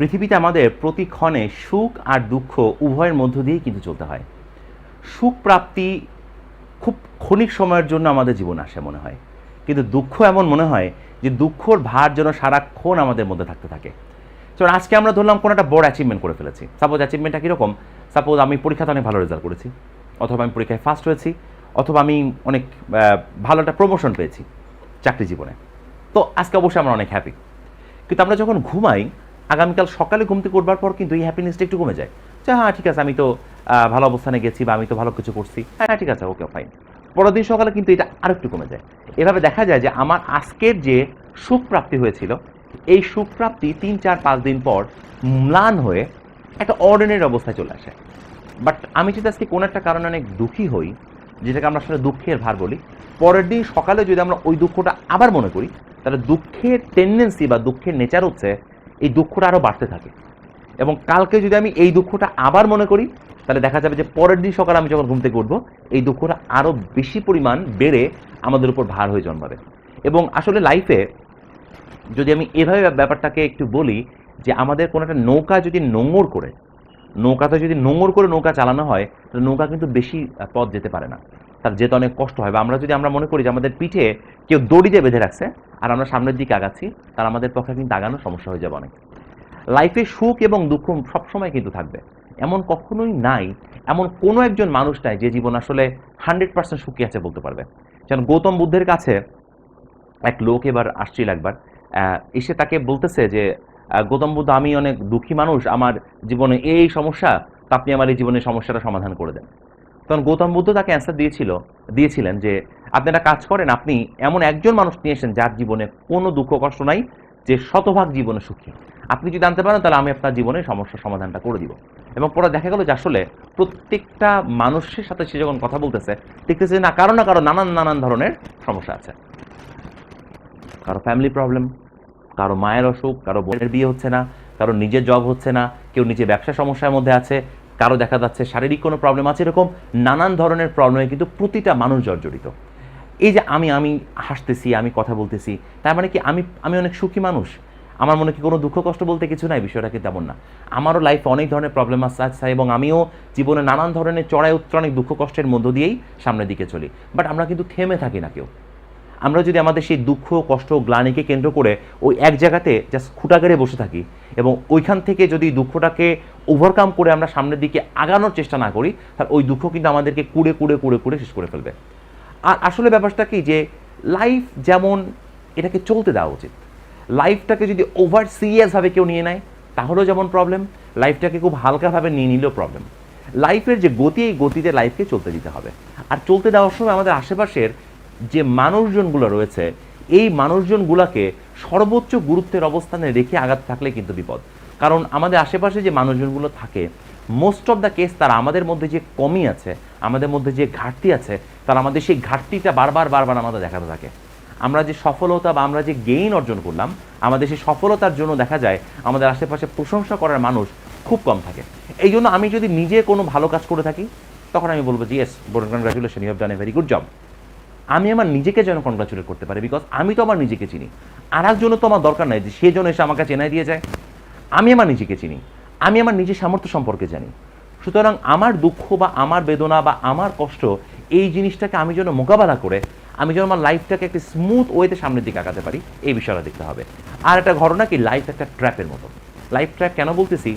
পৃথিবীতে আমাদের প্রতিক্ষণে সুখ আর দুঃখ উভয়ের মধ্য দিয়েই কিন্তু চলতে হয়। সুখ প্রাপ্তি খুব ক্ষণিক সময়ের জন্য আমাদের জীবন আসে মনে হয়। কিন্তু দুঃখ এমন মনে হয় যে দুঃখর ভার যেন সারাক্ষণ আমাদের মধ্যে থাকতে থাকে। তো আজকে আমরা ধরলাম কোনো একটা বড় অ্যাচিভমেন্ট করে ফেলেছি। সাপোজ অ্যাচিভমেন্টটা কীরকম? সাপোজ আমি পরীক্ষাতে অনেক ভালো রেজাল্ট করেছি, অথবা আমি পরীক্ষায় ফার্স্ট হয়েছি, অথবা আমি অনেক ভালো একটা প্রমোশন পেয়েছি চাকরি জীবনে। তো আজকে অবশ্যই আমরা অনেক হ্যাপি কিন্তু আমরা যখন ঘুমাই আগামীকাল সকালে ঘুম থেকে উঠবার পর কিন্তু এই হ্যাপিনেসটা একটু কমে যায়। যে হ্যাঁ ঠিক আছে, আমি তো ভালো অবস্থানে গেছি বা আমি তো ভালো কিছু করছি। হ্যাঁ ঠিক আছে ওকে ফাইন পরের দিন সকালে কিন্তু এটা আরও একটু কমে যায়। এভাবে দেখা যায় যে, আমার আজকের যে সুখ প্রাপ্তি হয়েছিল, এই সুখ প্রাপ্তি তিন, চার, পাঁচ দিন পর ম্লান হয়ে একটা অর্ডিনারি অবস্থায় চলে আসে। বাট আমি যদি আজকে কোনো একটা কারণে অনেক দুঃখী হই, যেটাকে আমরা আসলে দুঃখের ভার বলি, পরের দিন সকালে যদি আমরা ওই দুঃখটা আবার মনে করি, তাহলে দুঃখের টেন্ডেন্সি বা দুঃখের নেচার হচ্ছে এই দুঃখটা আরও বাড়তে থাকে। এবং কালকে যদি আমি এই দুঃখটা আবার মনে করি, তাহলে দেখা যাবে যে পরের দিন সকালে আমি যখন ঘুম থেকে উঠবো, এই দুঃখটা আরও বেশি পরিমাণ বেড়ে আমাদের উপর ভার হয়ে জন্মাবে। এবং আসলে লাইফে যদি আমি এভাবে ব্যাপারটাকে একটু বলি, যে আমাদের কোনো একটা নৌকা যদি নোঙর করে, নৌকাতে যদি নোঙর করে নৌকা চালানো হয়, তাহলে নৌকা কিন্তু বেশি পথ যেতে পারে না। তার যেতে অনেক কষ্ট হয়। বা আমরা যদি আমরা মনে করি যে আমাদের পিঠে কেউ দড়ি দিয়ে বেঁধে রাখছে আর আমরা সামনের দিকে আগাচ্ছি তার আমাদের পক্ষে কিন্তু আগানো সমস্যা হয়ে যাবে অনেক। লাইফে সুখ এবং দুঃখ সবসময় কিন্তু থাকবে। এমন কখনোই নাই, এমন কোনো একজন মানুষ নাই যে জীবন আসলে হান্ড্রেড পার্সেন্ট সুখী আছে বলতে পারবে। যেমন গৌতম বুদ্ধের কাছে এক লোক এবার আসছিল একবার এসে তাকে বলতেছে যে গৌতম বুদ্ধ, আমি অনেক দুঃখী মানুষ, আমার জীবনে এই সমস্যা, তা আপনি আমার এই জীবনের সমস্যাটা সমাধান করে দেন। তখন গৌতম বুদ্ধ তাকে অ্যান্সার দিয়েছিল, দিয়েছিলেন যে, আপনি একটা কাজ করেন, আপনি এমন একজন মানুষ নিয়ে এসেন যার জীবনে কোনো দুঃখ কষ্ট নাই, যে শতভাগ জীবনে সুখী। আপনি যদি জানতে পারেন, তাহলে আমি আপনার জীবনে সমস্যার সমাধানটা করে দিব। এবং পরে দেখা গেল যে আসলে প্রত্যেকটা মানুষের সাথে সে যখন কথা বলতেছে, দেখতেছে না, কারও না কারও নানান নানান ধরনের সমস্যা আছে। কারও ফ্যামিলি প্রবলেম কারও মায়ের অসুখ, কারও বোনের বিয়ে হচ্ছে না, কারও নিজের জব হচ্ছে না, কেউ নিজে ব্যবসা সমস্যার মধ্যে আছে কারও দেখা যাচ্ছে শারীরিক কোনো প্রবলেম আছে, এরকম নানান ধরনের প্রবলেমে কিন্তু প্রতিটা মানুষ জর্জরিত। এই যে আমি আমি হাসতেছি, আমি কথা বলতেছি, তার মানে কি আমি আমি অনেক সুখী মানুষ? আমার মনে কি কোনো দুঃখ, কষ্ট বলতে কিছু নাই? বিষয়টা কিন্তু তেমন না। আমারও লাইফে অনেক ধরনের প্রবলেম আছে এবং আমিও জীবনে নানান ধরনের চড়াই উত্তর অনেক দুঃখ, কষ্টের মধ্য দিয়েই সামনের দিকে চলি। বাট আমরা কিন্তু থেমে থাকি না কেউ। আমরা যদি আমাদের সেই দুঃখ, কষ্ট গ্লানিকে কেন্দ্র করে ওই এক জায়গাতে জাস্ট খুঁটাগেড়ে বসে থাকি এবং ওইখান থেকে যদি দুঃখটাকে ওভারকাম করে আমরা সামনের দিকে আগানোর চেষ্টা না করি, তাহলে ওই দুঃখ কিন্তু আমাদেরকে কুড়ে কুড়ে কুড়ে কুড়ে শেষ করে ফেলবে। আর আসলে ব্যাপারটা কি যে লাইফ যেমন এটাকে চলতে দেওয়া উচিত। লাইফটাকে যদি ওভার সিরিয়াসভাবে কেউ নিয়ে নেয়, তাহলেও যেমন প্রবলেম লাইফটাকে খুব হালকাভাবে নিয়ে নিলেও প্রবলেম লাইফের যে গতি, এই গতিতে লাইফকে চলতে দিতে হবে। আর চলতে দেওয়ার সময় আমাদের আশেপাশের যে মানুষজনগুলো রয়েছে, এই মানুষজনগুলোকে সর্বোচ্চ গুরুত্বের অবস্থানে রেখে আঘাত থাকলে কিন্তু বিপদ। কারণ আমাদের আশেপাশে যে মানুষজনগুলো থাকে মোস্ট অফ দ্য কেস তারা আমাদের মধ্যে যে কমি আছে, আমাদের মধ্যে যে ঘাটতি আছে, তারা আমাদের সেই ঘাটতিটা বারবার বারবার আমাদের দেখাতে থাকে। আমরা যে সফলতা বা আমরা যে গেইন অর্জন করলাম, আমাদের সেই সফলতার জন্য দেখা যায় আমাদের আশেপাশে প্রশংসা করার মানুষ খুব কম থাকে। এই জন্য আমি যদি নিজে কোনো ভালো কাজ করে থাকি, তখন আমি বলব যে yes board congratulation you have done a very good job আমি আমার নিজেকে যেন কনগ্রাচুলেট করতে পারি বিকজ আমি তো আমার নিজেকে চিনি। আর একজনও তো আমার দরকার নাই যে সে যেন এসে আমাকে চেনাই দিয়ে যায়। আমি আমার নিজেকে চিনি, আমি আমার নিজের সামর্থ্য সম্পর্কে জানি। সুতরাং আমার দুঃখ বা আমার বেদনা বা আমার কষ্ট, এই জিনিসটাকে আমি যেন মোকাবেলা করে, আমি যেন আমার লাইফটাকে একটি স্মুথ ওয়েতে সামনের দিকে আগাতে পারি, এই বিষয়টা দেখতে হবে। আর একটা ঘটনা কি লাইফ একটা ট্র্যাপের মতো। লাইফ ট্র্যাপ কেন বলতেছি?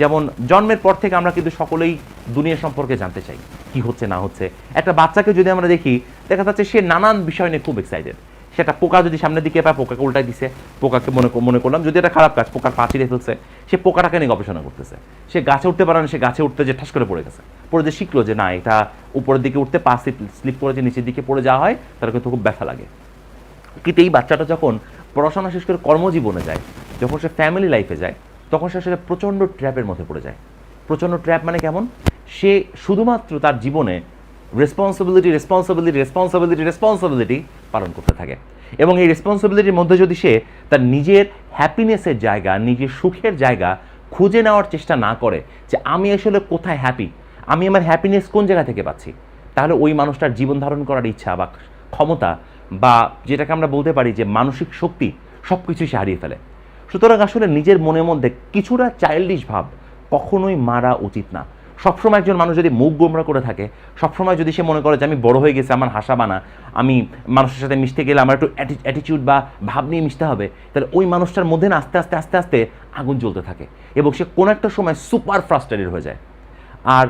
যেমন জন্মের পর থেকে আমরা কিন্তু সকলেই দুনিয়া সম্পর্কে জানতে চাই, কি হচ্ছে না হচ্ছে। একটা বাচ্চাকে যদি আমরা দেখি দেখা যাচ্ছে সে নানান বিষয় নিয়ে খুব এক্সাইটেড সেটা পোকা যদি সামনের দিকে পায়, পোকাকে উল্টাই দিছে, পোকাকে মনে মনে করলাম, যদি এটা খারাপ কাজ পোকার পা চিরে ফেলছে, সে পোকাটাকে নিয়ে গবেষণা করতেছে। সে গাছে উঠতে পারে না, সে গাছে উঠতে যে ঠাস করে পড়ে গেছে। পড়ে যে শিখলো যে না, এটা উপরের দিকে উঠতে পা স্লিপ করে যে নিচের দিকে পড়ে যাওয়া হয়, তার কিন্তু খুব ব্যথা লাগে। কিন্তু এই বাচ্চাটা যখন পড়াশোনা শেষ করে কর্মজীবনে যায়, যখন সে ফ্যামিলি লাইফে যায়, তখন সে আসলে প্রচণ্ড ট্র্যাপের মধ্যে পড়ে যায়। প্রচণ্ড ট্র্যাপ মানে কেমন? সে শুধুমাত্র তার জীবনে রেসপন্সিবিলিটি রেসপন্সিবিলিটি রেসপন্সিবিলিটি রেসপন্সিবিলিটি পালন করতে থাকে। এবং এই রেসপন্সিবিলিটির মধ্যে যদি সে তার নিজের হ্যাপিনেসের জায়গা, নিজের সুখের জায়গা খুঁজে নেওয়ার চেষ্টা না করে যে, আমি আসলে কোথায় হ্যাপি আমি আমার হ্যাপিনেস কোন জায়গা থেকে পাচ্ছি? তাহলে ওই মানুষটার জীবন ধারণ করার ইচ্ছা বা ক্ষমতা বা যেটাকে আমরা বলতে পারি যে, মানসিক শক্তি সব কিছুই সে হারিয়ে ফেলে। সুতরাং আসলে নিজের মনের মধ্যে কিছুটা চাইল্ডিশ ভাব কখনোই মারা উচিত না। সবসময় একজন মানুষ যদি মুখ গোমরা করে থাকে, সবসময় যদি সে মনে করে যে আমি বড় হয়ে গেছে, আমার হাসা বানা, আমি মানুষের সাথে মিশতে গেলে আমার একটু অ্যাটিটিউড বা ভাব নিয়ে মিশতে হবে, তাহলে ওই মানুষটার মধ্যে না আস্তে আস্তে আস্তে আস্তে আগুন জ্বলতে থাকে এবং সে কোনো একটা সময় সুপার ফ্রাস্ট্রেটেড হয়ে যায়। আর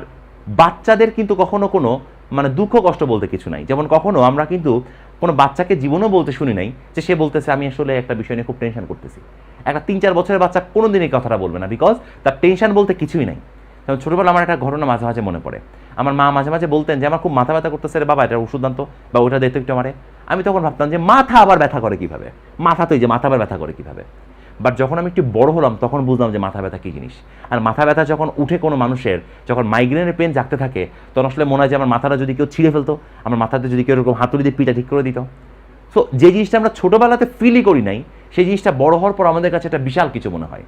বাচ্চাদের কিন্তু কখনো কোনো মানে দুঃখ, কষ্ট বলতে কিছু নাই। যেমন কখনো আমরা কিন্তু কোনো বাচ্চাকে জীবনও বলতে শুনি নাই যে সে বলতেছে, আমি আসলে একটা বিষয় নিয়ে খুব টেনশন করতেছি। একটা তিন, চার বছরের বাচ্চা কোনো দিন এই কথাটা বলবে না বিকজ তার টেনশন বলতে কিছুই নাই। যেমন ছোটোবেলা আমার একটা ঘটনা মাঝে মাঝে মনে পড়ে। আমার মা মাঝে মাঝে বলতেন যে, আমার খুব মাথা ব্যথা করতেছে রে বাবা, এটা ওষুধ আনতো বা ওটা দেখতে একটু আমারে। আমি তখন ভাবতাম যে, মাথা আবার ব্যথা করে কীভাবে? মাথা তো এই যে, মাথা আবার ব্যথা করে কীভাবে? বাট যখন আমি একটু বড় হলাম, তখন বুঝলাম যে, মাথা ব্যথা কী জিনিস? আর মাথা ব্যথা যখন উঠে কোনো মানুষের, যখন মাইগ্রেনের পেন জাগতে থাকে, তখন আসলে মনে হয় যে, আমার মাথাটা যদি কেউ ছিঁড়ে ফেলতো, আমার মাথাতে যদি কেউ এরকম হাতুড়ি দিয়ে পিঠা ঠিক করে দিত। সো যে জিনিসটা আমরা ছোটোবেলাতে ফিলই করি নাই, সেই জিনিসটা বড় হওয়ার পর আমাদের কাছে একটা বিশাল কিছু মনে হয়।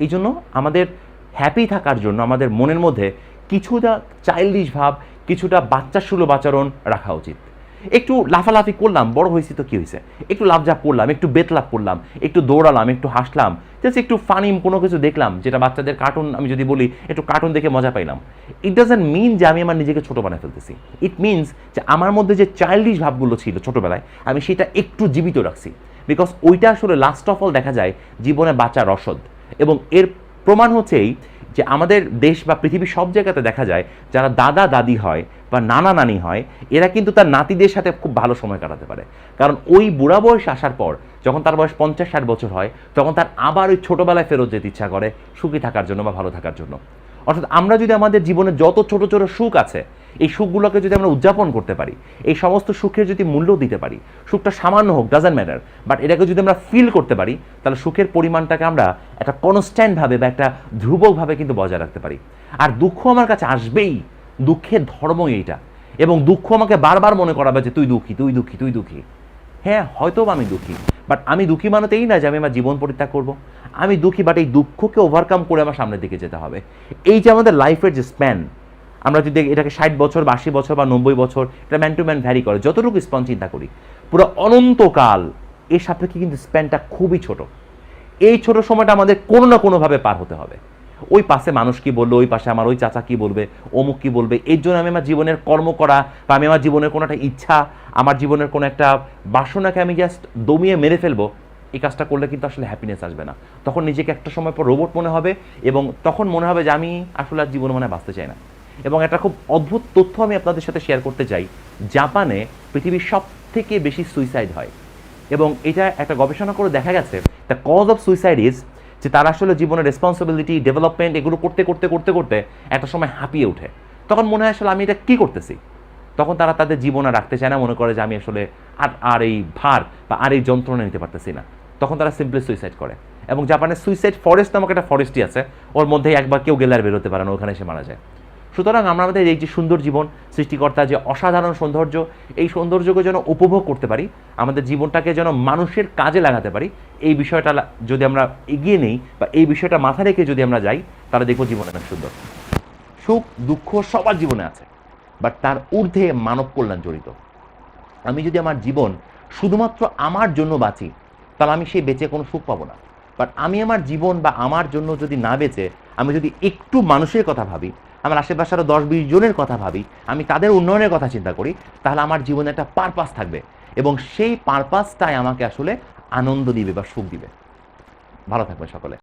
এই জন্য আমাদের হ্যাপি থাকার জন্য আমাদের মনের মধ্যে কিছুটা চাইল্ডিশ ভাব, কিছুটা বাচ্চা সুলভ আচরণ রাখা উচিত। একটু লাফালাফি করলাম, বড় হয়েছি তো কি হয়েছে? একটু লাভঝাপ করলাম, একটু বেতলাভ করলাম, একটু দৌড়ালাম, একটু হাসলাম জাস্ট একটু ফানি কোনো কিছু দেখলাম, যেটা বাচ্চাদের কার্টুন আমি যদি বলি, একটু কার্টুন দেখে মজা পাইলাম। ইট ডাজেন্ট মিন যে আমি আমার নিজেকে ছোটো বানায় ফেলতেছি। ইট মিনস যে আমার মধ্যে যে চাইল্ডিশ ভাবগুলো ছিল ছোটোবেলায়, আমি সেটা একটু জীবিত রাখছি। বিকজ ওইটা আসলে লাস্ট অফ অল দেখা যায়, জীবনে বাঁচার রসদ। এবং এর প্রমাণ হচ্ছে এই যে আমাদের দেশ বা পৃথিবীর সব জায়গাতে দেখা যায় যারা দাদা দাদি হয় বা নানা নানি হয়, এরা কিন্তু তার নাতিদের সাথে খুব ভালো সময় কাটাতে পারে। কারণ ওই বুড়া বয়স আসার পর, যখন তার বয়স পঞ্চাশ ষাট বছর হয়, তখন তার আবার ওই ছোটোবেলায় ফেরত যেতে ইচ্ছা করে সুখী থাকার জন্য বা ভালো থাকার জন্য। অর্থাৎ আমরা যদি আমাদের জীবনে যত ছোট ছোট সুখ আছে, এই সুখগুলোকে যদি আমরা উদযাপন করতে পারি, এই সমস্ত সুখের যদি মূল্য দিতে পারি, সুখটা সামান্য হোক ডাজেন্ট ম্যাটার বাট এটাকে যদি আমরা ফিল করতে পারি, তাহলে সুখের পরিমাণটাকে আমরা একটা কনস্ট্যান্টভাবে বা একটা ধ্রুবকভাবে কিন্তু বজায় রাখতে পারি। আর দুঃখ আমার কাছে আসবেই, দুঃখের ধর্মই এইটা। এবং দুঃখ আমাকে বারবার মনে করাবে যে তুই দুঃখী তুই দুঃখী তুই দুঃখী। হ্যাঁ হয়তো আমি দুঃখী বাট আমি দুঃখী মানেতেই না যে আমি আমার জীবন পরিত্যাগ করব। আমি দুঃখী বাট এই দুঃখকে ওভারকাম করে আমার সামনের দিকে যেতে হবে। এই যে আমাদের লাইফের যে স্প্যান আমরা যদি এটাকে ষাট বছর বা আশি বছর বা নব্বই বছর, এটা ম্যান টু ম্যান ভ্যারি করে। যতটুকু স্প্যান চিন্তা করি, পুরো অনন্তকাল এর সাপেক্ষে কিন্তু স্প্যানটা খুবই ছোট। এই ছোট সময়টা আমাদের কোনো না কোনোভাবে পার হতে হবে। ওই পাশে মানুষ কি বলল, ওই পাশে আমার ওই চাচা কি বলবে, অমুক কি বলবে, এর জন্য আমি আমার জীবনের কর্ম করা বা আমি আমার জীবনের কোনো একটা ইচ্ছা, আমার জীবনের কোনো একটা বাসনাকে আমি জাস্ট দমিয়ে মেরে ফেলব এই কাজটা করলে কিন্তু আসলে হ্যাপিনেস আসবে না। তখন নিজেকে একটা সময় পর রোবট মনে হবে এবং তখন মনে হবে যে আমি আসলে আর জীবন মানে বাঁচতে চাই না। এবং একটা খুব অদ্ভুত তথ্য আমি আপনাদের সাথে শেয়ার করতে চাই। জাপানে পৃথিবীর সব থেকে বেশি সুইসাইড হয়। এবং এটা একটা গবেষণা করে দেখা গেছে the cause of suicide is যে তারা আসলে জীবনের রেসপন্সিবিলিটি ডেভেলপমেন্ট এগুলো করতে করতে করতে করতে একটা সময় হাঁপিয়ে ওঠে। তখন মনে হয় আসলে আমি এটা কী করতেছি? তখন তারা তাদের জীবন রাখতে চায় না, মনে করে যে আমি আসলে আর আর এই ভার বা আর এই যন্ত্রণা নিতে পারতেছি না। তখন তারা সিম্পলি সুইসাইড করে। এবং জাপানের সুইসাইড ফরেস্ট নামক একটা ফরেস্টই আছে, ওর মধ্যে একবার কেউ গেলে আর বেরোতে পারে না, ওখানে এসে মারা যায়। সুতরাং আমরা আমাদের এই যে সুন্দর জীবন, সৃষ্টিকর্তা যে অসাধারণ সৌন্দর্য, এই সৌন্দর্যকে যেন উপভোগ করতে পারি, আমাদের জীবনটাকে যেন মানুষের কাজে লাগাতে পারি, এই বিষয়টা যদি আমরা এগিয়ে নেই বা এই বিষয়টা মাথা রেখে যদি আমরা যাই, তাহলে দেখব জীবন অনেক সুন্দর। সুখ, দুঃখ সবার জীবনে আছে বাট তার ঊর্ধ্বে মানব কল্যাণ জড়িত। আমি যদি আমার জীবন শুধুমাত্র আমার জন্য বাঁচি তাহলে আমি সেই বেঁচে কোনো সুখ পাবো না। বাট আমি আমার জীবন বা আমার জন্য যদি না বেঁচে, আমি যদি একটু মানুষের কথা ভাবি, আমার আশেপাশে আরও দশ বিশ জনের কথা ভাবি, আমি তাদের উন্নয়নের কথা চিন্তা করি, তাহলে আমার জীবনে একটা পারপাস থাকবে। এবং সেই পারপাসটাই আমাকে আসলে আনন্দ দিবে বা সুখ দিবে। ভালো থাকবে সকলে।